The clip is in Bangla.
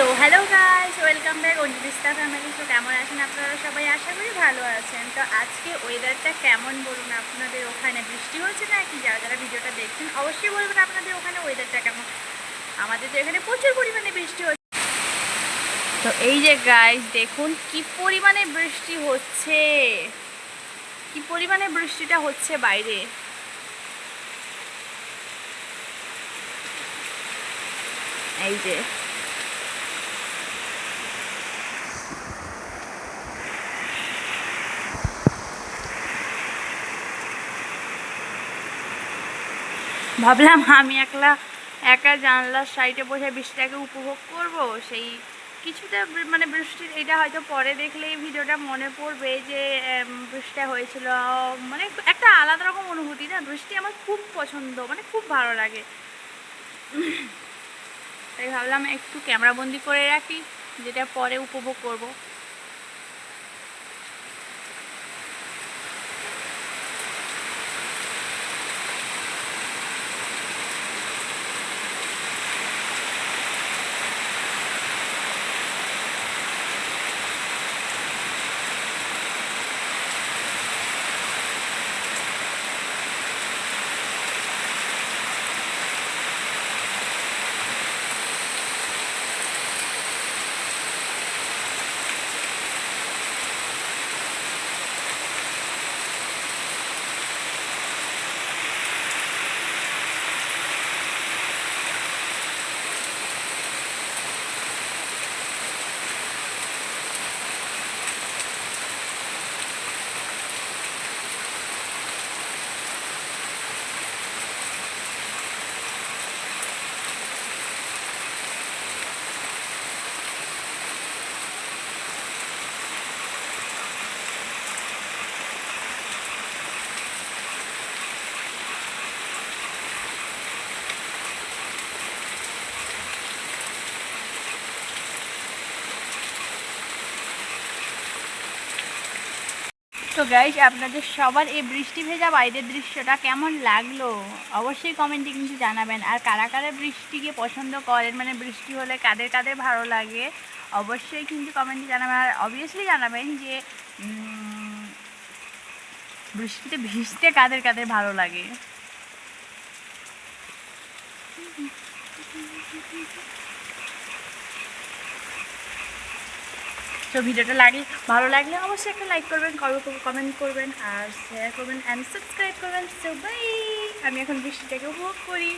So hello guys welcome back অঞ্জলিস্তা family তো কেমন আছেন আপনারা সবাই? আশা করি ভালো আছেন। তো আজকে ওয়েদারটা কেমন বলুন? আপনাদের ওখানে বৃষ্টি হচ্ছে না কি যারা যারা ভিডিওটা দেখছেন, অবশ্যই বলবেন আপনাদের ওখানে ওয়েদারটা কেমন? আমাদের তো এখানে প্রচুর পরিমাণে বৃষ্টি হচ্ছে। তো এই যে গাইস দেখুন কি পরিমাণে বৃষ্টি হচ্ছে। কি পরিমাণে বৃষ্টিটা হচ্ছে বাইরে। এই যে ভাবলাম আমি একলা একা জানলার সাইডে বসে বৃষ্টিটাকে উপভোগ করব। সেই কিছুটা মানে বৃষ্টির এটা হয়তো পরে দেখলে এই ভিডিওটা মনে পড়বে যে বৃষ্টিটা হয়েছিল। মানে একটা আলাদা রকম অনুভূতি না? বৃষ্টি আমার খুব পছন্দ মানে খুব ভালো লাগে। তাই ভাবলাম একটু ক্যামেরাবন্দি করে রাখি, যেটা পরে উপভোগ করব। তো গাইজ আপনাদের সবার এই বৃষ্টি ভেজা বাইরের দৃশ্যটা কেমন লাগল? অবশ্যই কমেন্টে কিন্তু জানাবেন। আর কারা কারা বৃষ্টিকে পছন্দ করেন মানে বৃষ্টি হলে কাদের কাদের ভালো লাগে, অবশ্যই কিন্তু কমেন্টে জানাবেন। আর অবভিয়াসলি জানাবেন যে বৃষ্টিতে ভিজতে কাদের কাদের ভালো লাগে? তো ভিডিওটা লাগলে ভালো লাগলে অবশ্যই একটা লাইক করবেন কমেন্ট করবেন আর শেয়ার করবেন অ্যান্ড সাবস্ক্রাইব করবেন। সো বাই আমি এখন বৃষ্টিটাকে উপভোগ করি।